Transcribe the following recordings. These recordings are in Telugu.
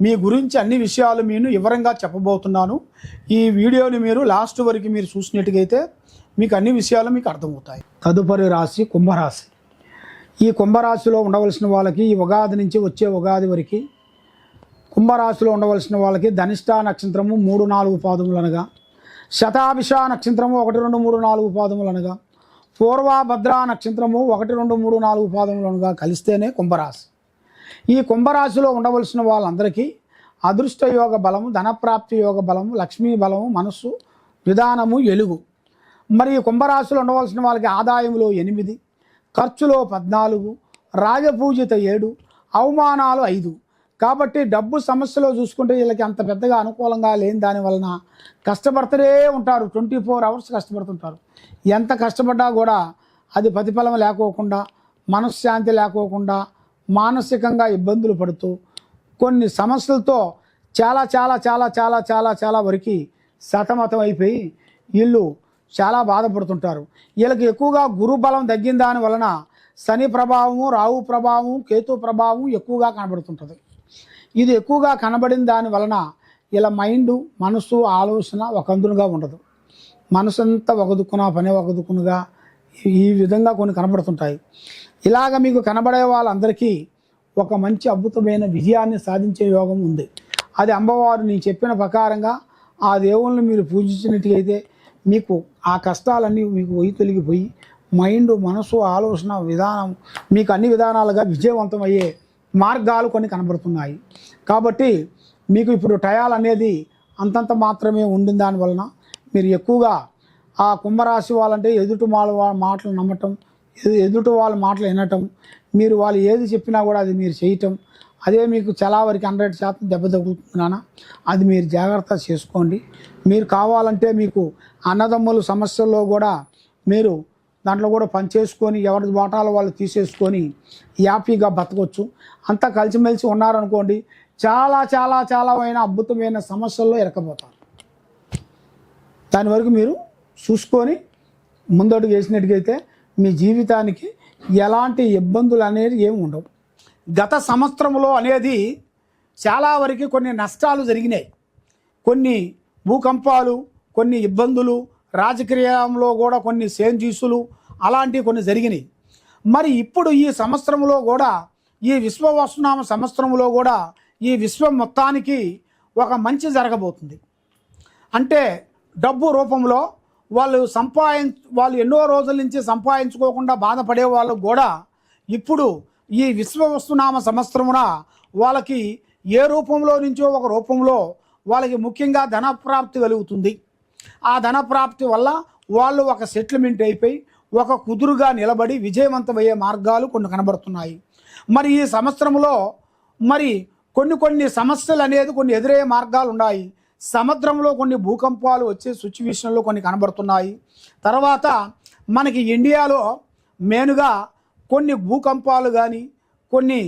మీ గురించి అన్ని విషయాలు నేను వివరంగా చెప్పబోతున్నాను. ఈ వీడియోని మీరు లాస్ట్ వరకు మీరు చూసినట్టుగైతే మీకు అన్ని విషయాలు మీకు అర్థమవుతాయి. తదుపరి రాశి కుంభరాశి. ఈ కుంభరాశిలో ఉండవలసిన వాళ్ళకి ఈ ఉగాది నుంచి వచ్చే ఉగాది వరకు కుంభరాశిలో ఉండవలసిన వాళ్ళకి ధనిష్టా నక్షత్రము మూడు నాలుగు పాదములు అనగా శతాభిష నక్షత్రము ఒకటి రెండు మూడు నాలుగు పాదములు అనగా పూర్వభద్ర నక్షత్రము ఒకటి రెండు మూడు నాలుగు పాదములు అనగా కలిస్తేనే కుంభరాశి. ఈ కుంభరాశిలో ఉండవలసిన వాళ్ళందరికీ అదృష్ట యోగ బలము ధనప్రాప్తి యోగ బలము లక్ష్మీ బలము మనస్సు విధానము ఎలుగు. మరి ఈ కుంభరాశిలో ఉండవలసిన వాళ్ళకి ఆదాయంలో ఎనిమిది ఖర్చులో పద్నాలుగు రాజపూజిత ఏడు అవమానాలు ఐదు. కాబట్టి డబ్బు సమస్యలో చూసుకుంటే వీళ్ళకి అంత పెద్దగా అనుకూలంగా లేని దాని వలన కష్టపడుతూనే ఉంటారు. ట్వంటీ ఫోర్ అవర్స్ కష్టపడుతుంటారు. ఎంత కష్టపడ్డా కూడా అది ప్రతిఫలం లేకోకుండా మనశ్శాంతి లేకోకుండా మానసికంగా ఇబ్బందులు పడుతూ కొన్ని సమస్యలతో చాలా చాలా చాలా చాలా చాలా చాలా వరకు సతమతం అయిపోయి వీళ్ళు చాలా బాధపడుతుంటారు. వీళ్ళకి ఎక్కువగా గురు బలం తగ్గిన దాని వలన శని ప్రభావము రాహు ప్రభావం కేతు ప్రభావం ఎక్కువగా కనబడుతుంటుంది. ఇది ఎక్కువగా కనబడిన దాని వలన ఇలా మైండ్ మనసు ఆలోచన ఒకందునుగా ఉండదు. మనసు అంతా ఒక దుక్కున పని ఒక దుక్కునుగా ఈ విధంగా కొన్ని కనబడుతుంటాయి. ఇలాగ మీకు కనబడే వాళ్ళందరికీ ఒక మంచి అద్భుతమైన విజయాన్ని సాధించే యోగం ఉంది. అది అమ్మవారు నేను చెప్పిన ప్రకారంగా ఆ దేవుళ్ళని మీరు పూజించినట్టుగైతే మీకు ఆ కష్టాలన్నీ మీకు పోయి తొలగిపోయి మైండ్ మనసు ఆలోచన విధానం మీకు అన్ని విధానాలుగా విజయవంతం అయ్యే మార్గాలు కొన్ని కనబడుతున్నాయి. కాబట్టి మీకు ఇప్పుడు టయాల్ అనేది అంతంత మాత్రమే ఉండిన దానివలన మీరు ఎక్కువగా ఆ కుంభరాశి వాళ్ళంటే ఎదుటి వాళ్ళ మాటలు నమ్మటం ఎదుటి వాళ్ళ మాటలు వినటం మీరు వాళ్ళు ఏది చెప్పినా కూడా అది మీరు చేయటం అదే మీకు చాలా వరకు హండ్రెడ్ శాతం దెబ్బ తగులుతున్నానా అది మీరు జాగ్రత్త చేసుకోండి. మీరు కావాలంటే మీకు అన్నదమ్ముల సమస్యల్లో కూడా మీరు దాంట్లో కూడా పని చేసుకొని ఎవరి వాటాలు వాళ్ళు తీసేసుకొని హ్యాపీగా బతకొచ్చు. అంతా కలిసిమెలిసి ఉన్నారనుకోండి చాలా చాలా చాలా అయిన అద్భుతమైన సమస్యల్లో ఇరకపోతారు దాని వరకు మీరు చూసుకొని ముందడుగు వేసినట్టుగైతే మీ జీవితానికి ఎలాంటి ఇబ్బందులు అనేది ఏమి ఉండవు. గత సంవత్సరంలో అనేది చాలా వరకు కొన్ని నష్టాలు జరిగినాయి. కొన్ని భూకంపాలు కొన్ని ఇబ్బందులు రాజకీయంలో కూడా కొన్ని సేంజీసులు అలాంటివి కొన్ని జరిగినాయి. మరి ఇప్పుడు ఈ సంవత్సరంలో కూడా ఈ విశ్వవస్తునామ సంవత్సరంలో కూడా ఈ విశ్వం మొత్తానికి ఒక మంచి జరగబోతుంది. అంటే డబ్బు రూపంలో వాళ్ళు సంపాదిం వాళ్ళు ఎన్నో రోజుల నుంచి సంపాదించుకోకుండా బాధపడే వాళ్ళు కూడా ఇప్పుడు ఈ విశ్వవస్తునామ సంవత్సరమున వాళ్ళకి ఏ రూపంలో నుంచో ఒక రూపంలో వాళ్ళకి ముఖ్యంగా ధనప్రాప్తి కలుగుతుంది. ఆ ధనప్రాప్తి వల్ల వాళ్ళు ఒక సెటిల్మెంట్ అయిపోయి ఒక కుదురుగా నిలబడి విజయవంతమయ్యే మార్గాలు కొన్ని కనబడుతున్నాయి. మరి ఈ సంవత్సరంలో మరి కొన్ని కొన్ని సమస్యలు అనేది కొన్ని ఎదురయ్యే మార్గాలు ఉన్నాయి. సముద్రంలో కొన్ని భూకంపాలు వచ్చే సిచ్యువేషన్లో కొన్ని కనబడుతున్నాయి. తర్వాత మనకి ఇండియాలో మెయిన్గా కొన్ని భూకంపాలు కానీ కొన్ని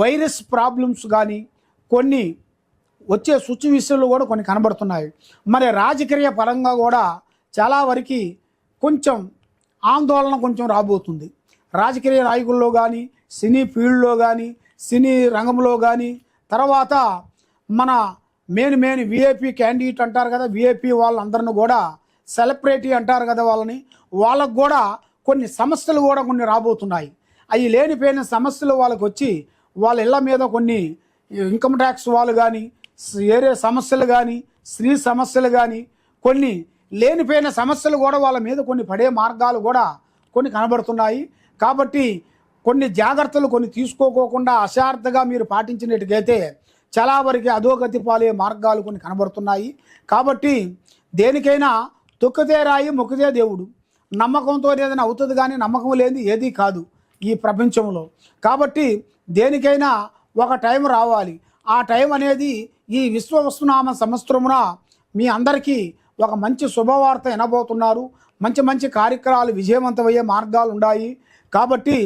వైరస్ ప్రాబ్లమ్స్ కానీ కొన్ని వచ్చే సిచ్యువేషన్లు కూడా కొన్ని కనబడుతున్నాయి. మరి రాజకీయ పరంగా కూడా చాలా వరకు కొంచెం ఆందోళన కొంచెం రాబోతుంది. రాజకీయ నాయకుల్లో కానీ సినీ ఫీల్డ్లో కానీ సినీ రంగంలో కానీ తర్వాత మన మెయిన్ మెయిన్ విఐపీ క్యాండిడేట్ అంటారు కదా విఐపీ వాళ్ళందరిని కూడా సెలబ్రిటీ అంటారు కదా వాళ్ళని. వాళ్ళకు కూడా కొన్ని సమస్యలు కూడా కొన్ని రాబోతున్నాయి. అవి లేనిపోయిన సమస్యలు వాళ్ళకి వచ్చి వాళ్ళ ఇళ్ళ మీద కొన్ని ఇన్కమ్ ట్యాక్స్ వాళ్ళు కానీ ఏరే సమస్యలు కానీ స్త్రీ సమస్యలు కానీ కొన్ని లేనిపోయిన సమస్యలు కూడా వాళ్ళ మీద కొన్ని పడే మార్గాలు కూడా కొన్ని కనబడుతున్నాయి. కాబట్టి కొన్ని జాగ్రత్తలు కొన్ని తీసుకోకోకుండా అశార్థగా మీరు పాటించినట్టుకైతే చాలా వరకు అధోగతి పాలే మార్గాలు కొన్ని కనబడుతున్నాయి. కాబట్టి దేనికైనా తొక్కితే రాయి మొక్కితే దేవుడు. నమ్మకంతో ఏదైనా అవుతుంది కానీ నమ్మకం లేని ఏదీ కాదు ఈ ప్రపంచంలో. కాబట్టి దేనికైనా ఒక టైం రావాలి. ఆ టైం అనేది ఈ విశ్వవస్తునామ సంవత్సరమున మీ అందరికీ ఒక మంచి శుభవార్త వినబోతున్నారు. మంచి మంచి కార్యక్రమాలు విజయవంతమయ్యే మార్గాలు ఉన్నాయి. కాబట్టి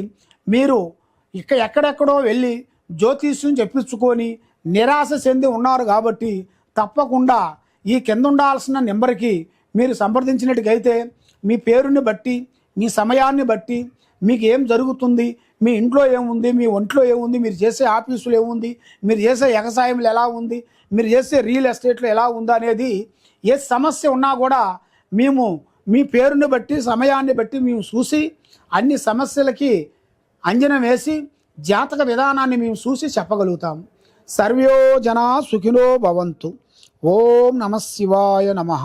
మీరు ఇక ఎక్కడెక్కడో వెళ్ళి జ్యోతిష్యం చెప్పించుకొని నిరాశ చెంది ఉన్నారు కాబట్టి తప్పకుండా ఈ కింద ఉండాల్సిన నెంబర్కి మీరు సంప్రదించినట్టుగైతే మీ పేరుని బట్టి మీ సమయాన్ని బట్టి మీకు ఏం జరుగుతుంది మీ ఇంట్లో ఏముంది మీ ఒంట్లో ఏముంది మీరు చేసే ఆఫీసులో ఏముంది మీరు చేసే వ్యవసాయంలో ఎలా ఉంది మీరు చేసే రియల్ ఎస్టేట్లో ఎలా ఉందా అనేది ఏ సమస్య ఉన్నా కూడా మేము మీ పేరుని బట్టి సమయాన్ని బట్టి మేము చూసి అన్ని సమస్యలకి అంజనం వేసి జాతక విధానాన్ని మేము చూసి చెప్పగలుగుతాం. సర్వ్యో జనా సుఖినో భవంతు. ఓం నమ శివాయ నమః.